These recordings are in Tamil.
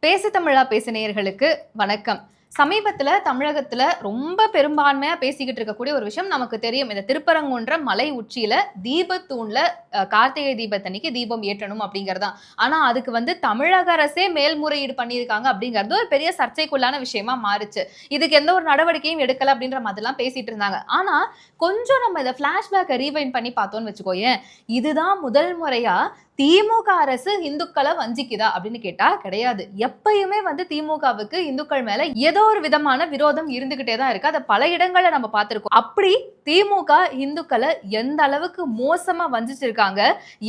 பேசு தமிழா பேசு நேயர்களுக்கு வணக்கம். சமீபத்தில் தமிழகத்தில் ரொம்ப பெரும்பான்மையாக பேசிக்கிட்டு இருக்கக்கூடிய ஒரு விஷயம் நமக்கு தெரியும். இந்த திருப்பரங்குன்ற மலை உச்சியில் தீபத்தூணில் கார்த்திகை தீபத்தன்னைக்கு தீபம் ஏற்றணும் அப்படிங்கறதுதான் ஆனால் அதுக்கு வந்து தமிழக அரசே மேல்முறையீடு பண்ணியிருக்காங்க அப்படிங்கிறது ஒரு பெரிய சர்ச்சைக்குள்ளான விஷயமா மாறுச்சு. இதுக்கு எந்த ஒரு நடவடிக்கையும் எடுக்கலை அப்படின்ற மாதிரிலாம் பேசிகிட்டு இருந்தாங்க. ஆனால் கொஞ்சம் நம்ம இதை ஃப்ளாஷ்பேக்கை ரீவைண்ட் பண்ணி பார்த்தோம்னு வச்சுக்கோயேன். இதுதான் முதல் முறையாக திமுக அரசு இந்துக்களை வஞ்சிக்குதா அப்படின்னு கேட்டால் கிடையாது. எப்பயுமே வந்து திமுகவுக்கு இந்துக்கள் மேலே ஏதோ ஒரு விதமான விரோதம் இருந்துகிட்டே தான் இருக்கு. அதை பல இடங்களில் நம்ம பார்த்துருக்கோம். அப்படி திமுக இந்துக்களை எந்த அளவுக்கு மோசமா வஞ்சிச்சிருக்காங்க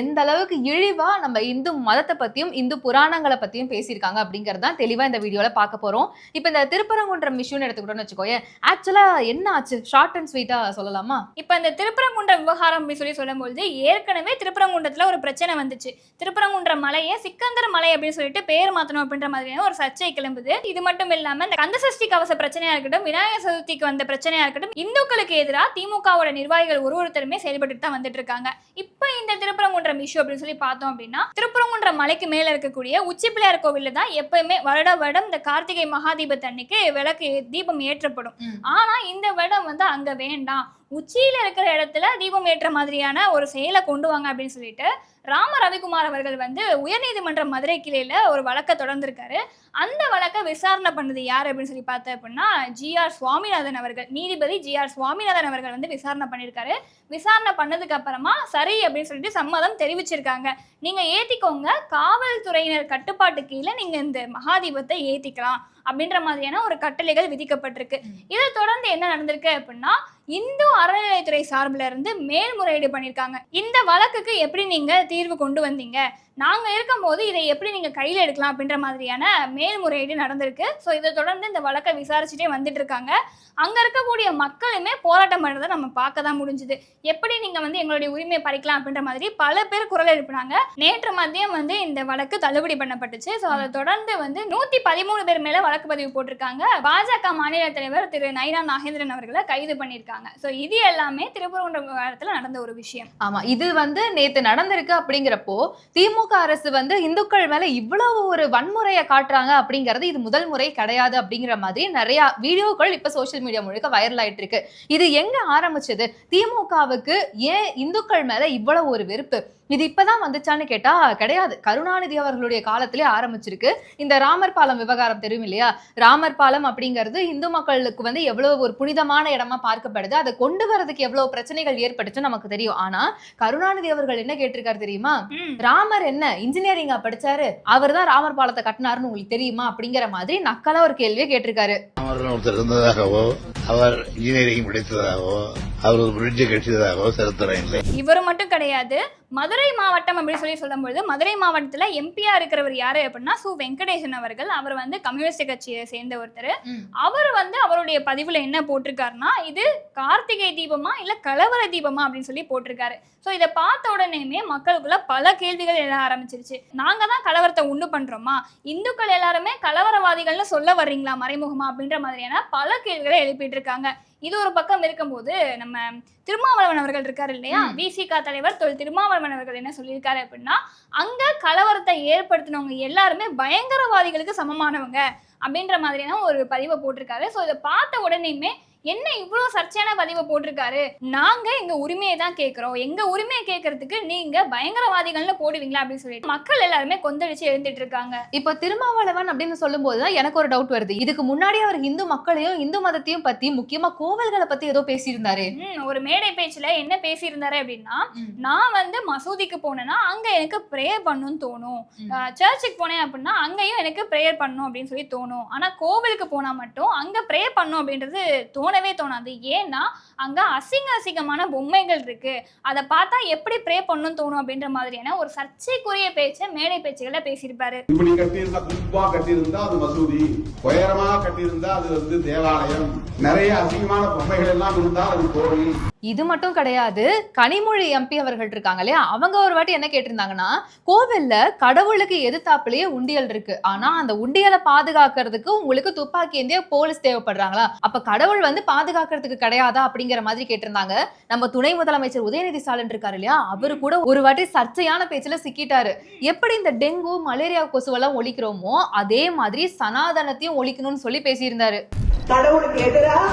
எந்த அளவுக்கு இழிவா நம்ம இந்து மதத்தை பத்தியும் இந்து புராணங்களை பத்தியும் பேசியிருக்காங்க அப்படிங்கிறது தான் தெளிவா இந்த வீடியோல பார்க்க போறோம். இப்போ இந்த திருப்பரங்குன்றம் மிஷுன்னு எடுத்துக்கிட்டோம்னு வச்சுக்கோயேன் ஆக்சுவலா என்ன ஆச்சு? ஷார்ட் அண்ட் ஸ்வீட்டா சொல்லலாமா? இப்போ இந்த திருப்பரங்குன்றம் விவகாரம் அப்படின்னு சொல்லி சொல்லும்போது ஏற்கனவே திருப்பரங்குன்றத்தில் ஒரு பிரச்சனை வந்துச்சு. திருப்பரங்குன்ற மலையை சிக்கந்தர் மலை அப்படின்னு சொல்லிட்டு பேர் மாற்றணும் அப்படின்ற மாதிரியான ஒரு சர்ச்சை கிளம்புது. இது மட்டும் இல்லாமல் இந்த கந்தசஷ்டி கவச பிரச்சனையா இருக்கட்டும் விநாயகர் சதுர்த்திக்கு வந்த பிரச்சனையா இருக்கட்டும் இந்துக்களுக்கு எதிராக திமுகவோட நிர்வாகிகள் ஒரு ஒருத்தருமே செயல்பட்டு தான் வந்துட்டு இருக்காங்க. இப்போ இந்த திருப்பரங்குன்றம் இஷ்யூ அப்படின்னு சொல்லி பார்த்தோம் அப்படின்னா திருப்பரங்குன்றம் மலைக்கு மேல இருக்கக்கூடிய உச்சி பிள்ளையார் கோவில்ல தான் எப்பயுமே வருட வருடம் இந்த கார்த்திகை மகாதீபத்தன்னைக்கு விளக்கு தீபம் ஏற்றப்படும். ஆனா இந்த வருடம் வந்து அங்க வேண்டாம். உச்சியில இருக்கிற இடத்துல தீபம் ஏற்ற மாதிரியான ஒரு செயலை கொண்டு வாங்க அப்படின்னு சொல்லிட்டு ராம ரவிக்குமார் அவர்கள் வந்து உயர்நீதிமன்ற மதுரை கிளையில ஒரு வழக்கை தொடர்ந்திருக்காரு. அந்த வழக்கை விசாரணை பண்ணது யார் அப்படின்னு சொல்லி பார்த்தேன் அப்படின்னா ஜிஆர் சுவாமிநாதன் அவர்கள். நீதிபதி ஜிஆர் சுவாமிநாதன் அவர்கள் வந்து விசாரணை பண்ணியிருக்காரு. விசாரணை பண்ணதுக்கு அப்புறமா சரி அப்படின்னு சொல்லிட்டு சம்மதம் தெரிவிச்சிருக்காங்க. நீங்க ஏத்திக்கோங்க காவல்துறையினர் கட்டுப்பாட்டு கீழே நீங்க இந்த மகாதீபத்தை ஏத்திக்கலாம் அப்படின்ற மாதிரியான ஒரு கட்டளைகள் விதிக்கப்பட்டிருக்கு. இதை தொடர்ந்து என்ன நடந்திருக்கு அப்படின்னா இந்து அறநிலையத்துறை சார்பில் இருந்து மேல்முறையீடு பண்ணியிருக்காங்க. இந்த வழக்குக்கு எப்படி நீங்கள் தீர்வு கொண்டு வந்தீங்க? நாங்கள் இருக்கும்போது இதை எப்படி நீங்கள் கையில் எடுக்கலாம் அப்படின்ற மாதிரியான மேல்முறையீடு நடந்திருக்கு. ஸோ இதை தொடர்ந்து இந்த வழக்கை விசாரிச்சுட்டே வந்துட்டு இருக்காங்க. அங்கே இருக்கக்கூடிய மக்களுமே போராட்டம் பண்ணுறதை நம்ம பார்க்க தான் முடிஞ்சுது. எப்படி நீங்கள் வந்து எங்களுடைய உரிமையை பறிக்கலாம் அப்படின்ற மாதிரி பல பேர் குரல் எழுப்பினாங்க. நேற்று மதியம் வந்து இந்த வழக்கு தள்ளுபடி பண்ணப்பட்டுச்சு. ஸோ அதை தொடர்ந்து வந்து நூற்றி பதிமூணு பேர் மேலே வழக்கு பதிவு போட்டிருக்காங்க. பாஜக மாநில தலைவர் திரு நைனா நாகேந்திரன் அவர்களை கைது பண்ணியிருக்காங்க. ஸோ இது எல்லாமே திருப்பூர் விவகாரத்தில் நடந்த ஒரு விஷயம். ஆமாம் இது வந்து நேற்று நடந்திருக்கு அப்படிங்கிறப்போ திமுக அரசு வந்து இந்துக்கள் மேல இவ்வளவு ஒரு வன்முறையை காட்டுறாங்க அப்படிங்கிறது இது முதல் முறை கிடையாது அப்படிங்கிற மாதிரி நிறைய வீடியோக்கள் இப்ப சோசியல் மீடியா முழுக்க வைரல் ஆயிட்டு இருக்கு. இது எங்க ஆரம்பிச்சது? திமுகவுக்கு ஏன் இந்துக்கள் மேல இவ்வளவு ஒரு வெறுப்பு? இது இப்பதான் வந்துச்சான்னு கேட்டா கிடையாது. கருணாநிதி அவர்களுடைய காலத்திலே ஆரம்பிச்சிருக்கு. இந்த ராமர் பாலம் விவகாரம் தெரியும் இல்லையா? ராமர் பாலம் அப்படிங்கிறது இந்து மக்களுக்கு வந்து எவ்வளவு ஒரு புனிதமான இடமா பார்க்கப்படுது. அதை கொண்டு வரதுக்கு எவ்வளவு பிரச்சனைகள் ஏற்பட்டுச்சு நமக்கு தெரியும். ஆனா கருணாநிதி அவர்கள் என்ன கேட்டிருக்காரு தெரியுமா. ராமர் என்ன இன்ஜினியரிங்கா படிச்சாரு? அவர் தான் ராமர் பாலத்தை கட்டினாருன்னு உங்களுக்கு தெரியுமா? அப்படிங்கிற மாதிரி நக்கலா ஒரு கேள்வியை கேட்டிருக்காரு. அவர் இன்ஜினியரிங் படித்ததாகவோ அவர் ஒரு பிரிட்ஜை கட்டியதாகவோ சரித்திரம் இல்லை. இவர் மட்டும் கிடையாது. மதுரை மாவட்டம் அப்படின்னு சொல்லி சொல்லும்பொழுது மதுரை மாவட்டத்தில் எம்பியா இருக்கிறவர் யாரு அப்படின்னா சு. வெங்கடேசன் அவர்கள். அவர் வந்து கம்யூனிஸ்ட் கட்சியை சேர்ந்த ஒருத்தர். அவர் வந்து அவருடைய பதிவுல என்ன போட்டிருக்காருன்னா இது கார்த்திகை தீபமா இல்ல கலவர தீபமா அப்படின்னு சொல்லி போட்டிருக்காரு. ஸோ இதை பார்த்த உடனேயுமே மக்களுக்குள்ள பல கேள்விகள் எழ ஆரம்பிச்சிருச்சு. நாங்க தான் கலவரத்தை உண்டு பண்றோமா? இந்துக்கள் எல்லாருமே கலவரவாதிகள்னு சொல்ல வர்றீங்களா மறைமுகமா அப்படின்ற மாதிரியான பல கேள்விகளை எழுப்பிட்டு இருக்காங்க. இது ஒரு பக்கம் இருக்கும்போது நம்ம திருமாவளவன் அவர்கள் இருக்காரு இல்லையா ம். விசிகா தலைவர் தொல் திருமாவளவன் அவர்கள் என்ன சொல்லியிருக்காரு அப்படின்னா அங்க கலவரத்தை ஏற்படுத்தினவங்க எல்லாருமே பயங்கரவாதிகளுக்கு சமமானவங்க அப்படின்ற மாதிரியான ஒரு பதிவை போட்டிருக்காரு ஸோ இதை பார்த்த உடனேயுமே என்ன இவ்வளோ சர்ச்சையான பதிவை போட்டிருக்காரு? நாங்க எங்க உரிமையை தான் கேட்குறோம் எங்க உரிமையை கேட்கறதுக்கு நீங்க பயங்கரவாதிகள்னு போடுவீங்களா அப்படின்னு சொல்லிட்டு மக்கள் எல்லாருமே கொந்தளிச்சு எழுந்துட்டு இருக்காங்க இப்போ திருமாவளவன் அப்படின்னு சொல்லும்போது எனக்கு ஒரு டவுட் வருது. இதுக்கு முன்னாடி அவர் இந்து மக்களையும் இந்து மதத்தையும் பத்தி முக்கியமா கோவில்களை பத்தி ஏதோ பேசியிருந்தாரு. ஒரு மேடை பேச்சுல என்ன பேசியிருந்தாரு அப்படின்னா. நான் வந்து மசூதிக்கு போனேன்னா அங்க எனக்கு ப்ரேயர் பண்ணணும்னு தோணும். சர்ச்சுக்கு போனேன் அப்படின்னா அங்கேயும் எனக்கு ப்ரேயர் பண்ணணும் அப்படின்னு சொல்லி தோணும். ஆனா கோவிலுக்கு போனா மட்டும் அங்க ப்ரேயர் பண்ணணும் அப்படின்றது தோணவே தோணாது. ஏன்னா அங்கே அசிங்க அசிங்கமான பொம்மைகள் இருக்குது அதை பார்த்தா எப்படி ப்ரே பண்ணணும்னு தோணும் அப்படின்ற மாதிரியான ஒரு சர்ச்சைக்குரிய பேச்சை மேடை பேச்சுகளை பேசியிருப்பாரு. இப்படி கட்டியிருந்தா கும்பா கட்டியிருந்தா அது மசூதி உயரமாக கட்டியிருந்தா அது வந்து தேவாலயம். நிறைய அசிங்கமான பொம்மைகள் எல்லாம் இருந்தால் அது கோவில் இது மட்டும் கிடையாது கனிமொழி எம்பி அவர்கள் இருக்காங்க இல்லையா? அவங்க ஒரு வாட்டி என்ன கேட்டிருந்தாங்கன்னா கோவில்ல கடவுளுக்கு எதிர்த்தாப்புலயே உண்டியல் இருக்கு. ஆனா அந்த உண்டியலை பாதுகாக்கிறதுக்கு உங்களுக்கு துப்பாக்கி ஏந்திய போலீஸ் தேவைப்படுறாங்களா? அப்ப கடவுள் வந்து பாதுகாக்கிறதுக்கு கிடையாதா அப்படிங்கிற மாதிரி கேட்டிருந்தாங்க. நம்ம துணை முதலமைச்சர் உதயநிதி ஸ்டாலின் இருக்காரு இல்லையா? அவரு கூட ஒரு வாட்டி சர்ச்சையான பேச்சுல சிக்கிட்டாரு. எப்படி இந்த டெங்கு மலேரியா கொசுவெல்லாம் ஒழிக்கிறோமோ அதே மாதிரி சனாதனத்தையும் ஒழிக்கணும்னு சொல்லி பேசியிருந்தாரு. கடவுளுக்கு எதிராக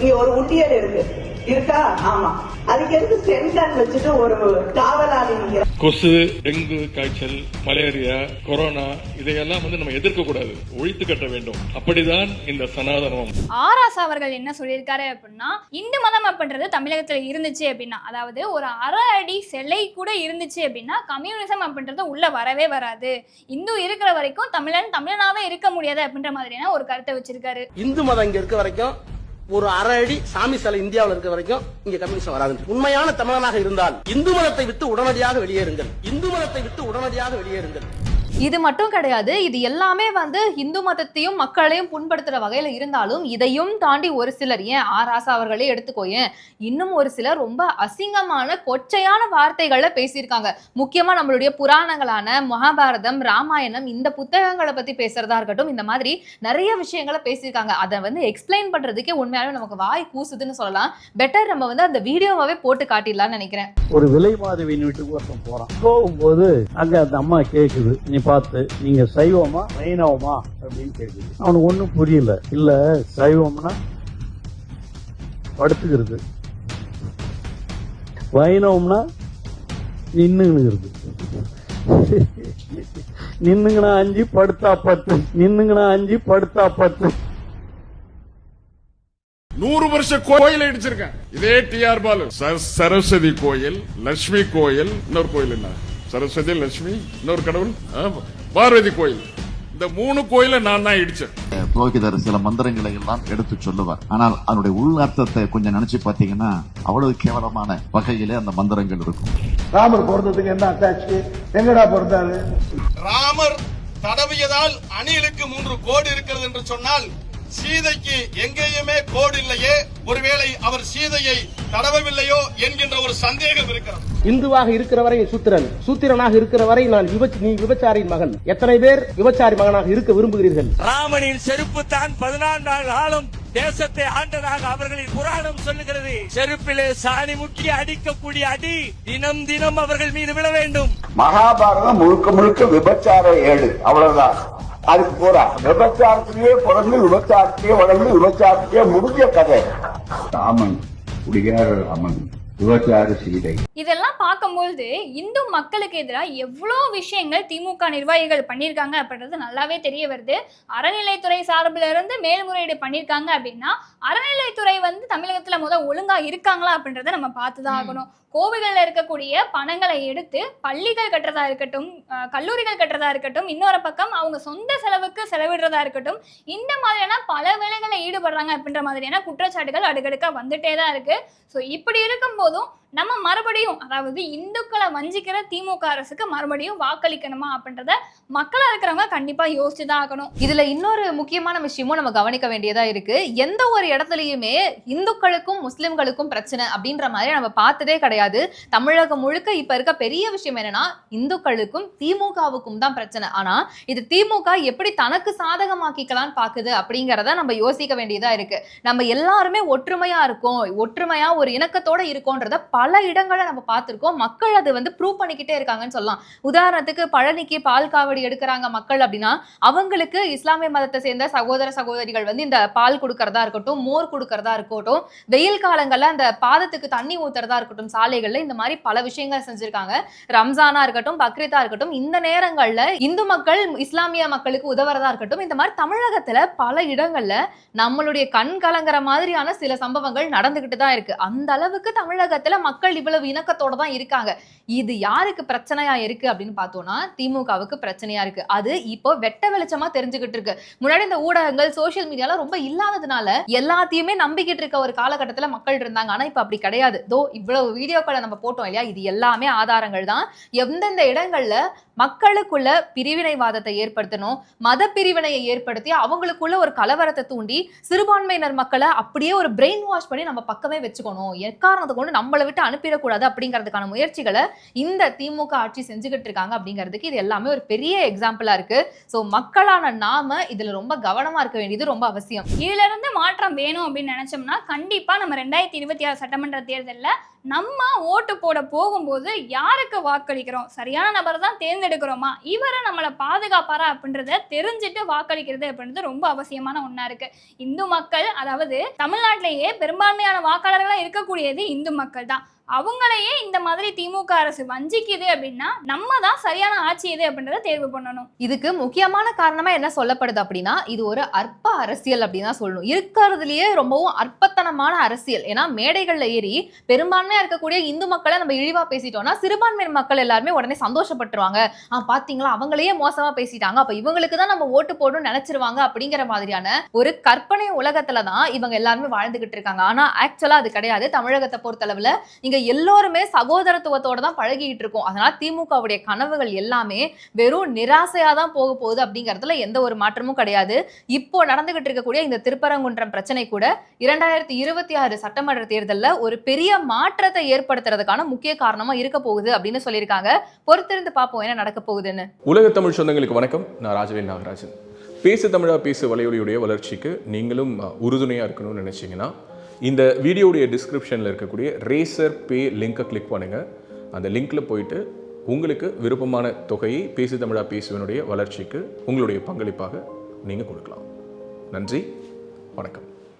இங்க ஒரு உண்டியல் இருக்கு. இருக்கா? ஆமா. அதுக்கு எதுக்கு சென்டர் வச்சுட்டு ஒரு காவலாளி கொசு டெங்கு காய்ச்சல் மலேரியா கொரோனா இதையெல்லாம் வந்து நம்ம எதிர்க்க கூடாது. ஒழித்து கட்ட வேண்டும். அப்படிதான் இந்த சனாதனம் ஆராசா அவர்கள் என்ன சொல்லியிருக்காரு அப்படின்னா இந்து மதம் அப்படின்றது தமிழகத்துல இருந்துச்சு அப்படின்னா அதாவது ஒரு அரை அடி சிலை கூட இருந்துச்சு அப்படின்னா கம்யூனிசம் அப்படின்றது உள்ள வரவே வராது. இந்து இருக்கிற வரைக்கும் தமிழன் தமிழனாவே இருக்க முடியாது அப்படின்ற மாதிரியான ஒரு கருத்தை வச்சிருக்காரு. இந்து மதம் இங்க இருக்க வரைக்கும் ஒரு அரை அடி சாமி சிலை இந்தியாவில் இருக்க வரைக்கும் இங்க கம்யூனிஸ்ட் வராது. உண்மையான தமிழனாக இருந்தால் இந்து மதத்தை விட்டு உடனடியாக வெளியேறுங்கள். இந்து மதத்தை விட்டு உடனடியாக வெளியேறுங்கள். இது மட்டும் கிடையாது இது எல்லாமே வந்து இந்து மதத்தையும் மக்களையும் புண்படுத்துற வகையில இருந்தாலும் இதையும் தாண்டி ஒரு சிலர் ஏன் ஆர் ராசா அவர்களே எடுத்துக்கோ இன்னும் ஒரு சிலர் ரொம்ப அசிங்கமான கொச்சையான வார்த்தைகளை பேசியிருக்காங்க. முக்கியமா நம்மளுடைய புராணங்களான மகாபாரதம் ராமாயணம் இந்த புத்தகங்களை பத்தி பேசுறதா இருக்கட்டும் இந்த மாதிரி நிறைய விஷயங்களை பேசியிருக்காங்க. அதை வந்து எக்ஸ்பிளைன் பண்றதுக்கே உண்மையாவே நமக்கு வாய் கூசுதுன்னு சொல்லலாம். பெட்டர் நம்ம வந்து அந்த வீடியோவாவே போட்டு காட்டிடலாம்னு நினைக்கிறேன். ஒரு விலை மாதவியின் வீட்டுக்கு ஒருத்தன் போறான். போகும்போது அங்க அந்த அம்மா கேக்குது நீ பார்த்து நீங்க சைவமா வைணவமா அப்படின்னு கேட்குது அவனுக்கு ஒண்ணும் புரியல. இல்ல சைவம்னா படுத்துக்கிறது. வைணவம்னா நின்னுங்கிறது நின்னுங்கனா அஞ்சு படுத்தா பத்து. நின்னுங்கனா அஞ்சு படுத்தா பத்து. நூறு வருஷ கோயில் இடிச்சிருக்கேன். இதே டி ஆர் பாலு. சரஸ்வதி கோயில் லட்சுமி கோயில் இன்னொரு கோயில் என்ன? சரஸ்வதி லட்சுமி இன்னொரு கடவுள். பார்வதி கோயில். இந்த மூணு கோயில நான் தான் இடிச்சேன். புரோகிதர் சில மந்திரங்களை எல்லாம் எடுத்து சொல்லுவார். ஆனால் அதனுடைய உள் அர்த்தத்தை கொஞ்சம் நினைச்சு பாத்தீங்கன்னா அவ்வளவு கேவலமான வகையிலே அந்த மந்திரங்கள் இருக்கும். ராமர் பிறந்ததுக்கு என்ன அட்டாச்சு எங்கடா பிறந்தாரு ராமர் தடவியதால் அணிலுக்கு மூன்று கோடு இருக்கிறது என்று சொன்னால் சீதைக்கு எங்கேயுமே கோடு இல்லையே ஒருவேளை அவர் சீதையை தடவவில்லையோ என்கின்ற ஒரு சந்தேகம் இருக்கிறது. இந்துவாக இருக்கிற வரை சூத்திரன். சூத்திரனாக இருக்கிற வரை நான் நீ விபச்சாரியின் மகன். எத்தனை பேர் விபச்சாரி மகனாக இருக்க விரும்புகிறீர்கள்? ராமனின் செருப்பு தான் பதினான்கு காலம் தேசத்தை ஆண்டதாக அவர்களின் புராணம் சொல்லுகிறது. செருப்பிலே சாணி முக்கி அடிக்கக்கூடிய அடி தினம் தினம் அவர்கள் மீது விழ வேண்டும். மகாபாரதம் முழுக்க முழுக்க விபச்சார ஏடு. அவ்வளவுதான். அதுக்கு போறா. விபச்சாரத்திலேயே பிறந்து விபச்சாரத்தையே வளர்ந்து விபச்சாரத்தையே முடிஞ்ச கதை. ராமன் குடிகார ராமன். இதெல்லாம் பார்க்கும்போது இந்து மக்களுக்கு எதிராக எவ்வளோ விஷயங்கள் திமுக நிர்வாகிகள் பண்ணியிருக்காங்க அப்படின்றது நல்லாவே தெரிய வருது. அறநிலைத்துறை சார்பில் இருந்து மேல்முறையீடு பண்ணியிருக்காங்க அப்படின்னா அறநிலைத்துறை வந்து தமிழகத்துல முத ஒழுங்கா இருக்காங்களா அப்படின்றத நம்ம பார்த்து தான் ஆகணும். கோவில்களில் இருக்கக்கூடிய பணங்களை எடுத்து பள்ளிகள் கட்டுறதா இருக்கட்டும் கல்லூரிகள் கட்டுறதா இருக்கட்டும் இன்னொரு பக்கம் அவங்க சொந்த செலவுக்கு செலவிடுறதா இருக்கட்டும் இந்த மாதிரியான பல வேலைகளை ஈடுபடுறாங்க அப்படின்ற மாதிரியான குற்றச்சாட்டுகள் அடுக்கடுக்கா வந்துட்டே தான் இருக்கு. ஸோ இப்படி இருக்கும் todo நம்ம மறுபடியும் அதாவது இந்துக்களை வஞ்சிக்கிற திமுக அரசுக்கு மறுபடியும் வாக்களிக்கணுமா அப்படின்றத மக்களா இருக்கிறவங்க கண்டிப்பா யோசிச்சு தான் ஆகணும். இதுல இன்னொரு முக்கியமான விஷயமும் நம்ம கவனிக்க வேண்டியதா இருக்கு. எந்த ஒரு இடத்துலயுமே இந்துக்களுக்கும் முஸ்லிம்களுக்கும் பிரச்சனை அப்படின்ற மாதிரி நம்ம பார்த்ததே கிடையாது. தமிழகம் முழுக்க இப்ப இருக்க பெரிய விஷயம் என்னன்னா இந்துக்களுக்கும் திமுகவுக்கும் தான் பிரச்சனை. ஆனா இது திமுக எப்படி தனக்கு சாதகமாக்கிக்கலாம்னு பாக்குது அப்படிங்கிறத நம்ம யோசிக்க வேண்டியதா இருக்கு. நம்ம எல்லாருமே ஒற்றுமையா இருக்கோம் ஒற்றுமையா ஒரு இணக்கத்தோட இருக்கோன்றத பல இடங்களை நம்ம பார்த்துருக்கோம். மக்கள் அது வந்து ப்ரூவ் பண்ணிக்கிட்டே இருக்காங்கன்னு சொல்லலாம். உதாரணத்துக்கு பழனிக்கு பால் காவடி எடுக்கிறாங்க மக்கள் அப்படின்னா அவங்களுக்கு இஸ்லாமிய மதத்தை சேர்ந்த சகோதர சகோதரிகள் வந்து இந்த பால் கொடுக்கறதா இருக்கட்டும் மோர் கொடுக்கறதா இருக்கட்டும் வெயில் காலங்களில் அந்த பாதத்துக்கு தண்ணி ஊத்துறதா இருக்கட்டும் சாலைகளில் இந்த மாதிரி பல விஷயங்கள் செஞ்சிருக்காங்க. ரம்ஜானா இருக்கட்டும் பக்ரீத்தா இருக்கட்டும் இந்த நேரங்களில் இந்து மக்கள் இஸ்லாமிய மக்களுக்கு உதவுறதா இருக்கட்டும் இந்த மாதிரி தமிழகத்துல பல இடங்கள்ல நம்மளுடைய கண் கலங்குற மாதிரியான சில சம்பவங்கள் நடந்துகிட்டு தான் இருக்கு. அந்த அளவுக்கு தமிழகத்துல மக்கள் இவ்வளவு இணக்கத்தோட தான் இருக்காங்க. இது யாருக்கு பிரச்சனையா இருக்கு அப்படின்னு பார்த்தோம்னா திமுகவுக்கு பிரச்சனையா இருக்கு. அது இப்போ வெட்ட வெளிச்சமா தெரிஞ்சுக்கிட்டு இருக்கு. முன்னாடி இந்த ஊடகங்கள் சோசியல் மீடியாலாம் ரொம்ப இல்லாததுனால எல்லாத்தையுமே நம்பிக்கிட்டு இருக்க ஒரு காலகட்டத்தில் மக்கள் இருந்தாங்க. ஆனா இப்போ அப்படி கிடையாது. தோ இவ்வளவு வீடியோக்களை நம்ம போட்டோம் இல்லையா? இது எல்லாமே ஆதாரங்கள் தான். எந்தெந்த இடங்கள்ல மக்களுக்குள்ள பிரிவினைவாதத்தை ஏற்படுத்தணும் மத பிரிவினையை ஏற்படுத்தி அவங்களுக்குள்ள ஒரு கலவரத்தை தூண்டி சிறுபான்மையினர் மக்களை அப்படியே ஒரு பிரெயின் வாஷ் பண்ணி நம்ம பக்கமே வச்சுக்கணும். எக்காரணத்தை கொண்டு நம்மளை விட்டு அனுப்பிடக்கூடாது அப்படிங்கிறதுக்கான முயற்சிகளை இந்த திமுக ஆட்சி செஞ்சுக்கிட்டு இருக்காங்க அப்படிங்கிறதுக்கு இது எல்லாமே ஒரு பெரிய எக்ஸாம்பிளா இருக்கு. ஸோ மக்களான நாம இதுல ரொம்ப கவனமா இருக்க வேண்டியது ரொம்ப அவசியம். இதுல இருந்து மாற்றம் வேணும் அப்படின்னு நினைச்சோம்னா கண்டிப்பா நம்ம ரெண்டாயிரத்தி இருபத்தி ஆறு சட்டமன்ற தேர்தலில் நம்ம ஓட்டு போட போகும்போது யாருக்கு வாக்களிக்கிறோம்? சரியான நபரை தான் தேர்ந்தெடுக்கிறோமா? இவரை நம்மளை பாதுகாப்பாரா அப்படின்றத தெரிஞ்சுட்டு வாக்களிக்கிறது அப்படின்றது ரொம்ப அவசியமான ஒன்றா இருக்கு. இந்து மக்கள் அதாவது தமிழ்நாட்டிலேயே பெரும்பான்மையான வாக்காளர்களாக இருக்கக்கூடியது இந்து மக்கள் தான். அவங்களையே இந்த மாதிரி திமுக அரசு வஞ்சிக்குது அப்படின்னா நம்ம தான் சரியான ஆட்சி எது அப்படின்றத தேர்வு பண்ணணும். இதுக்கு முக்கியமான காரணமா என்ன சொல்லப்படுது அப்படின்னா இது ஒரு அற்ப அரசியல் அப்படின்னு தான் சொல்லணும். இருக்கிறதுலயே ரொம்பவும் அற்பத்தனமான அரசியல். ஏன்னா மேடைகள்ல ஏறி பெரும்பான்மை பெரும்பான்மையா இருக்கக்கூடிய இந்து மக்களை நம்ம இழிவா பேசிட்டோம்னா சிறுபான்மையினர் மக்கள் எல்லாருமே உடனே சந்தோஷப்பட்டுருவாங்க. ஆ பாத்தீங்களா? அவங்களையே மோசமா பேசிட்டாங்க. அப்ப இவங்களுக்கு தான் நம்ம ஓட்டு போடணும்னு நினைச்சிருவாங்க அப்படிங்கிற மாதிரியான ஒரு கற்பனை உலகத்துல தான் இவங்க எல்லாருமே வாழ்ந்துகிட்டு இருக்காங்க. ஆனா ஆக்சுவலா அது கிடையாது. தமிழகத்தை பொறுத்தளவுல இங்க எல்லோருமே சகோதரத்துவத்தோட தான் பழகிட்டு இருக்கோம். அதனால திமுகவுடைய கனவுகள் எல்லாமே வெறும் நிராசையா தான் போக போகுது அப்படிங்கறதுல எந்த ஒரு மாற்றமும் கிடையாது. இப்போ நடந்துகிட்டு இருக்கக்கூடிய இந்த திருப்பரங்குன்றம் பிரச்சனை கூட இரண்டாயிரத்தி இருபத்தி ஆறு சட்டமன்ற தேர்தலில் ஒரு பெரிய மாற்ற மாற்றத்தை ஏற்படுத்துறதுக்கான முக்கிய காரணமா இருக்க போகுது அப்படின்னு சொல்லியிருக்காங்க. பொறுத்திருந்து பார்ப்போம் என்ன நடக்க போகுதுன்னு. உலக தமிழ் சொந்தங்களுக்கு வணக்கம். நான் ராஜவேல் நாகராஜன். பேசு தமிழா பேசு வலையொலியுடைய வளர்ச்சிக்கு நீங்களும் உறுதுணையாக இருக்கணும்னு நினச்சிங்கன்னா இந்த வீடியோடைய டிஸ்கிரிப்ஷனில் இருக்கக்கூடிய ரேசர் பே லிங்கை கிளிக் பண்ணுங்கள் அந்த லிங்க்கில் போயிட்டு உங்களுக்கு விருப்பமான தொகையை பேசு தமிழா பேசுவனுடைய வளர்ச்சிக்கு உங்களுடைய பங்களிப்பாக நீங்கள் கொடுக்கலாம். நன்றி. வணக்கம்.